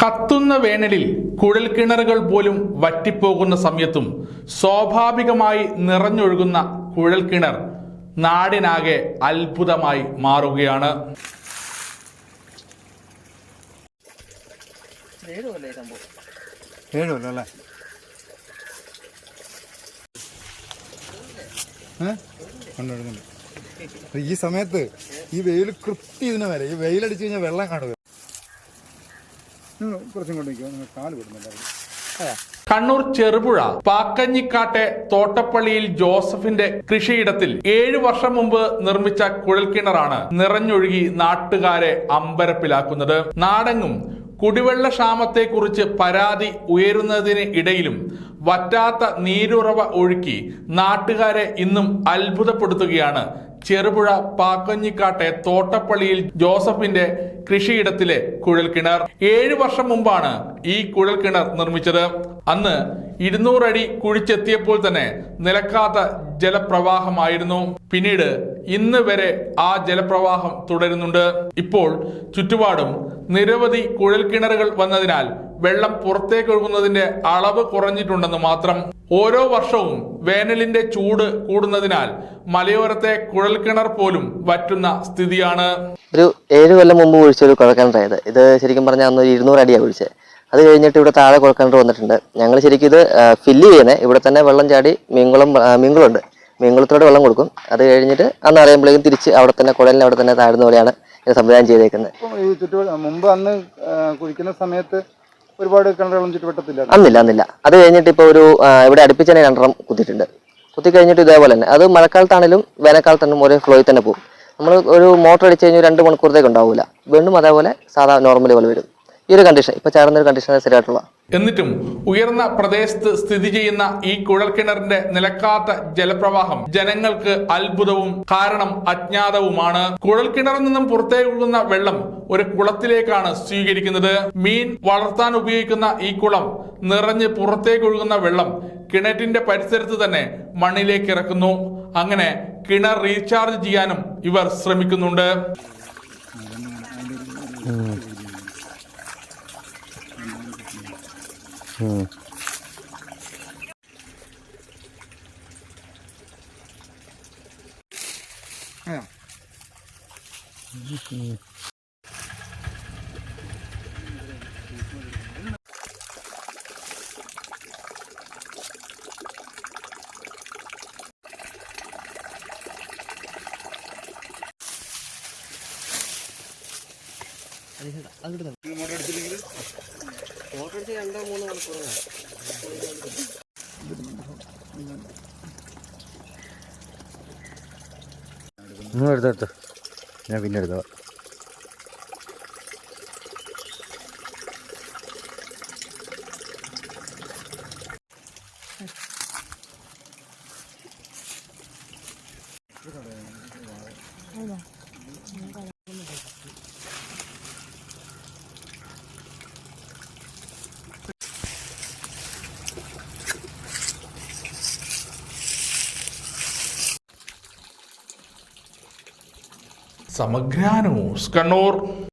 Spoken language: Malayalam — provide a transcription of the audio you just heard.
കത്തുന്ന വേനലിൽ കുഴൽക്കിണറുകൾ പോലും വറ്റിപ്പോകുന്ന സമയത്തും സ്വാഭാവികമായി നിറഞ്ഞൊഴുകുന്ന കുഴൽക്കിണർ നാടിനാകെ അത്ഭുതമായി മാറുകയാണ്. ഈ സമയത്ത് ഈ വെയിൽ കൃത്യം ഇതിനെ വരെ. ഈ വെയിലടിച്ചു കഴിഞ്ഞാൽ വെള്ളം കാണുക കുറച്ചും കണ്ണൂർ ചെറുപുഴ പാക്കഞ്ഞിക്കാട്ടെ തോട്ടപ്പള്ളിയിൽ ജോസഫിന്റെ കൃഷിയിടത്തിൽ ഏഴു വർഷം മുമ്പ് നിർമ്മിച്ച കുഴൽക്കിണറാണ് നിറഞ്ഞൊഴുകി നാട്ടുകാരെ അമ്പരപ്പിലാക്കുന്നത്. നാടെങ്ങും കുടിവെള്ള ക്ഷാമത്തെക്കുറിച്ച് പരാതി ഉയരുന്നതിന് ഇടയിലും വറ്റാത്ത നീരുറവ ഒഴുക്കി നാട്ടുകാരെ ഇന്നും അത്ഭുതപ്പെടുത്തുകയാണ്. ചെറുപുഴ പാക്കഞ്ഞിക്കാട്ടെ തോട്ടപ്പള്ളിയിൽ ജോസഫിന്റെ കൃഷിയിടത്തിലെ കുഴൽക്കിണർ. ഏഴു വർഷം മുമ്പാണ് ഈ കുഴൽക്കിണർ നിർമ്മിച്ചത്. അന്ന് ഇരുന്നൂറടി കുഴിച്ചെത്തിയപ്പോൾ തന്നെ നിലക്കാത്ത ജലപ്രവാഹമായിരുന്നു. പിന്നീട് ഇന്ന് വരെ ആ ജലപ്രവാഹം തുടരുന്നുണ്ട്. ഇപ്പോൾ ചുറ്റുപാടും നിരവധി കുഴൽക്കിണറുകൾ വന്നതിനാൽ വെള്ളം പുറത്തേക്ക് ഒഴുകുന്നതിന്റെ അളവ് കുറഞ്ഞിട്ടുണ്ടെന്ന് മാത്രം ഓരോ വർഷവും വേനലിന്റെ ചൂട് കൂടുന്നതിനാൽ മലയോരത്തെ കുഴൽക്കിണർ പോലും വറ്റുന്ന സ്ഥിതിയാണ്. ഒരു ഏഴ് കൊല്ലം മുമ്പ് കുഴിച്ച ഒരു കുഴൽക്കിണറായത്. ഇത് ശരിക്കും പറഞ്ഞാൽ അന്ന് ഒരു ഇരുന്നൂറ് അടിയാണ് കുഴിച്ചത് അത് കഴിഞ്ഞിട്ട് ഇവിടെ താഴെ കുഴൽക്കിണർ വന്നിട്ടുണ്ട്. ഞങ്ങൾ ശരിക്കും ഇത് ഫില്ല് ചെയ്യുന്നത് ഇവിടെ തന്നെ വെള്ളം ചാടി മീൻകുളം മീൻകുളമുണ്ട് മീൻകുളത്തോടെ വെള്ളം കൊടുക്കും. അത് കഴിഞ്ഞിട്ട് അന്ന് അറിയുമ്പോഴേക്കും തിരിച്ച് അവിടെ തന്നെ കുഴലിന് അവിടെ തന്നെ താഴ്ന്ന പോലെയാണ് ഇത് സംവിധാനം ചെയ്തേക്കുന്നത്. മുമ്പ് അന്ന് കുഴിക്കുന്ന സമയത്ത് ഒരുപാട് കിണറുകളും ചുറ്റുവട്ടത്തില്ല അന്നില്ല അന്നില്ല. അത് കഴിഞ്ഞിട്ട് ഇപ്പോൾ ഒരു ഇവിടെ അടുപ്പിച്ച് തന്നെ രണ്ടെണ്ണം കുത്തിയിട്ടുണ്ട്. കുത്തി കഴിഞ്ഞിട്ട് ഇതേപോലെ തന്നെ. അത് മഴക്കാലത്താണെങ്കിലും വേനൽക്കാലത്താണെങ്കിലും ഒരേ ഫ്ലോയിൽ തന്നെ പോകും. നമ്മൾ ഒരു മോട്ടർ അടിച്ച് കഴിഞ്ഞാൽ രണ്ട് മണിക്കൂറത്തേക്ക് ഉണ്ടാവില്ല വീണ്ടും അതേപോലെ സാധാ നോർമൽ പോലെ വരും. ഈ ഒരു കണ്ടീഷൻ ഇപ്പൊ ചാടുന്ന ഒരു കണ്ടീഷൻ ശരിയായിട്ടുള്ള. എന്നിട്ടും ഉയർന്ന പ്രദേശത്ത് സ്ഥിതി ചെയ്യുന്ന ഈ കുഴൽക്കിണറിന്റെ നിലക്കാത്ത ജലപ്രവാഹം ജനങ്ങൾക്ക് അത്ഭുതവും കാരണം അജ്ഞാതവുമാണ്. കുഴൽക്കിണറിൽ നിന്നും പുറത്തേക്ക് ഒഴുകുന്ന വെള്ളം ഒരു കുളത്തിലേക്കാണ് സ്വീകരിക്കുന്നത്. മീൻ വളർത്താൻ ഉപയോഗിക്കുന്ന ഈ കുളം നിറഞ്ഞ് പുറത്തേക്ക് ഒഴുകുന്ന വെള്ളം കിണറ്റിന്റെ പരിസരത്ത് തന്നെ മണ്ണിലേക്ക് ഇറക്കുന്നു. അങ്ങനെ കിണർ റീചാർജ് ചെയ്യാനും ഇവർ ശ്രമിക്കുന്നുണ്ട്. うん。Ja. Mhm. あれだ、あ。ആ. രണ്ടോ മൂന്നോ മണിക്കൂർ നിങ്ങൾ എടുത്തെടുത്ത് ഞാൻ പിന്നെ എടുത്തോ. സമഗ്ര ന്യൂസ് കണ്ണൂർ